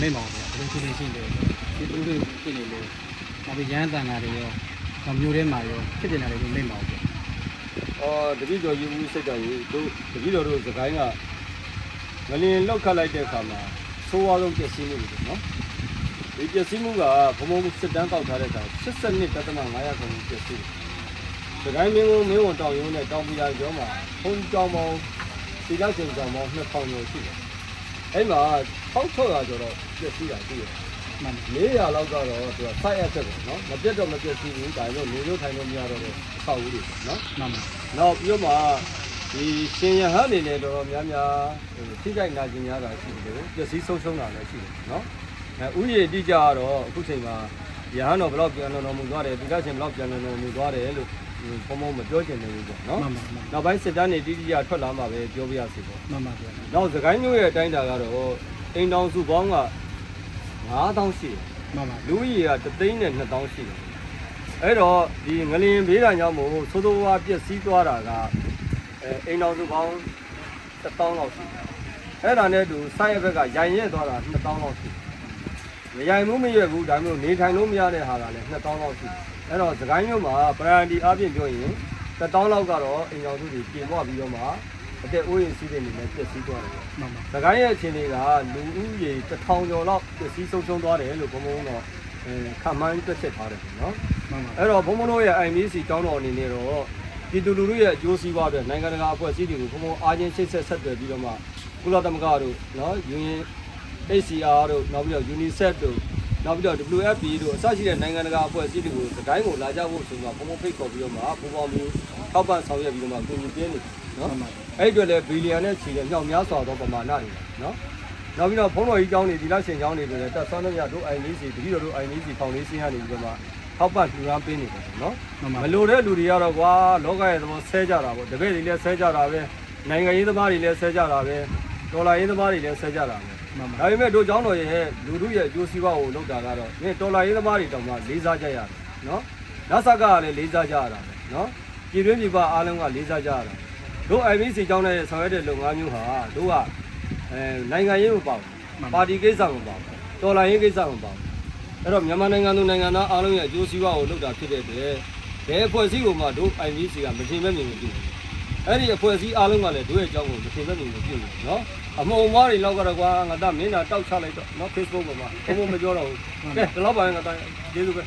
မိတ်ပါဗျာဘယ်လိုဖြစ်နေရှိလဲဒီတူတွေဖြစ်နေလို့နောက်ပြီးရဟန်းတန်ဃာတွေရောနောက်မျိုးထဲမှာရောဖြစ်နေတာတွေမိတ်ပါဗျာအော်တပည့်တော်ယူမှုစိတ်တော်ယူတို့တပည့်တော်တို့စကိုင်းကငလင်လောက်ခတ်လိုက်တဲ့အခါမှာသိုးဝါးဆုံးပျက်စီးမှုတွေနော်ဒီပျက်စီးမှုကဘုံဘုံစစ်တမ်းတောက်ထားတဲ့အခါ82တသမ900ခုပျက်စီးစကိုင်းမင်းကုန်းမင်းဝန်တောင်ရုံးနဲ့တောင်ပီလာကျောင်းမှာဘုံကျောင်းပေါင်းဒီလောက်ချိန်ကျောင်းပေါင်း2000ကျော်ရှိတယ် အဲ့မှာ1600ကျော်တော့ပြည့်စည်တာရှိတယ်မှန်400လောက်ကတော့သူက site asset ပေါ့နော်မပြတ်တော့မပြတ်စီဘူးဒါပေမဲ့နေလို့ထိုင်လို့မရတော့တဲ့အဆောက်အဦတွေပေါ့နော်မှန်ပါနောက်ပြီးတော့မှဒီရှင်ရဟန်းအနေနဲ့တော်တော်များများထိခိုက်နာကျင်ရတာရှိတယ်ပျက်စီးဆုံးရှုံးတာလည်းရှိတယ်နော်အဲဥယျာဉ်တိကျတော့အခုချိန်မှာရဟန်းတော်ဘလောက်ပြန်လွန်တော်မူသွားတယ်ဒီကချိန်ဘလောက်ပြန်လွန်တော်မူသွားတယ်လို့ ပုံမမပြောချင်တယ်လို့ပေါ့နော်မှန်ပါမှန်နောက်ပိုင်းစစ်တမ်းတွေတိတိကျကျထွက်လာမှပဲပြောပြရစီပေါ့မှန်ပါဗျာနောက်စကိုင်းမျိုးရဲ့အတိုင်းတာကတော့အိမ်တောင်စုပေါင်းက9000ရှိတယ်မှန်ပါလူကြီးက3သိန်းနဲ့2000ရှိတယ်အဲ့တော့ဒီငလင်ဘေးတိုင်ကြောင့်မို့သိုးသိုးဝါပျက်စီးသွားတာကအဲအိမ်တောင်စုပေါင်း1000လောက်ရှိတယ်အဲ့ဒါနဲ့တူဆိုင်းရဲ့ဘက်ကရိုင်ရဲသွားတာ2000လောက်ရှိတယ် မရိုင်မှုမရွက်ဘူးဒါမျိုးနေထိုင်လို့မရတဲ့ဟာကလည်း2000လောက်ရှိတယ်အဲ့တော့သခိုင်းမျိုးမှာပရန်တီအပြင်ပြောရင်1000လောက်ကတော့အိမ်တော်စုတွေပြင်ပွားပြီးတော့မှအသက်အိုးရင်စီးတဲ့နေနဲ့ပျက်စီးသွားတယ်ပေါ့မှန်ပါ။သခိုင်းရဲ့အခြေအနေကလူဦးရေတစ်ထောင်ကျော်လောက်ပစ္စည်းဆုံးရှုံးသွားတယ်လို့ဘုံဘုံတော့အဲခံမှန်းတွက်ချက်ထားတယ်ပေါ့နော်မှန်ပါ။အဲ့တော့ဘုံဘုံတို့ရဲ့ IMC ကျောင်းတော်အနေနဲ့တော့ပြည်သူလူထုရဲ့အကျိုးစီးပွားအတွက်နိုင်ငံတကာအဖွဲ့အစည်းတွေကိုဘုံဘုံအားချင်းချိတ်ဆက်ဆက်သွယ်ပြီးတော့မှကုလသမဂ္ဂတို့နော် Union ACR တို့နောက်ပြီးတော့ UNICEF တို့နောက်ပြီးတော့ WFP တို့အစရှိတဲ့နိုင်ငံတကာအဖွဲ့အစည်းတွေကိုသခိုင်းကိုလာကြဖို့ဆိုတော့ဘုံဘုံဖိတ်ခေါ်ပြီးတော့မှပူပေါင်းပြီးထောက်ပံ့ဆောင်ရွက်ပြီးတော့မှကူညီပေးနေတယ်နော်မှန်ပါအဲ့ဒီအတွက်လည်းဘီလီယံနဲ့ချီတဲ့မြောက်များစွာသောပမာဏတွေပဲနော်နောက်ပြီးတော့ဘုန်းတော်ကြီးကျောင်းတွေဒီလားရှင်ကျောင်းတွေဆိုလည်းတက်ဆောင်းမြတ်တို့ INC တတိတော်တို့ INC Foundation ကနေပြီးတော့မှထောက်ပံ့လှူဒါန်းပေးနေတယ်နော်မှန်ပါမလိုတဲ့လူတွေကတော့ကွာလောကရဲ့သဘောဆဲကြတာပေါ့တပည့်တွေလည်းဆဲကြတာပဲနိုင်ငံရေးသမားတွေလည်းဆဲကြတာပဲဒေါ်လာရေးသမားတွေလည်းဆဲကြတာပဲမှန်ပါ ဒါပေမဲ့တို့ကျောင်းတော်ရဲ့လူထုရဲ့အကျိုးစီးပွားကိုလုပ်တာကတော့ဒီဒေါ်လာရေးသမားတွေတောင်မှလေးစားကြရတယ်နော်နတ်ဆက်ကလည်းလေးစားကြရတာပဲနော်ပြည်တွင်းပြည်ပအားလုံးကလေးစားကြရတာတို့ IBC ကျောင်းနဲ့ဆောင်ရွက်တဲ့လုပ်ငန်းမျိုးဟာတို့ကအဲနိုင်ငံရေးမပေါ့ဘူးပါတီကိစ္စမပေါ့ဘူးဒေါ်လာရေးကိစ္စမပေါ့ဘူးအဲ့တော့မြန်မာနိုင်ငံသူနိုင်ငံသားအားလုံးရဲ့အကျိုးစီးပွားကိုလုပ်တာဖြစ်တဲ့အတွက်ဘယ်အဖွဲ့အစည်းကိုမှတို့ IBC ကမထင်မဲ့မြင်မပြုဘူး အဲ့ဒီအဖွဲ့အစည်းအားလုံးကလည်းတို့ရဲ့အကြောင်းကိုမထင်မဲ့မြင်မပြုဘူးနော်အမုံမားတွေလောက်ကတော့ကွာငါတမင်းတာတောက်ချလိုက်တော့နော် Facebook ပေါ်မှာဘုံဘုံမပြောတော့ဘူးကဲဒီလောက်ပါရင်ငါတိုင်းကျေးဇူးပဲ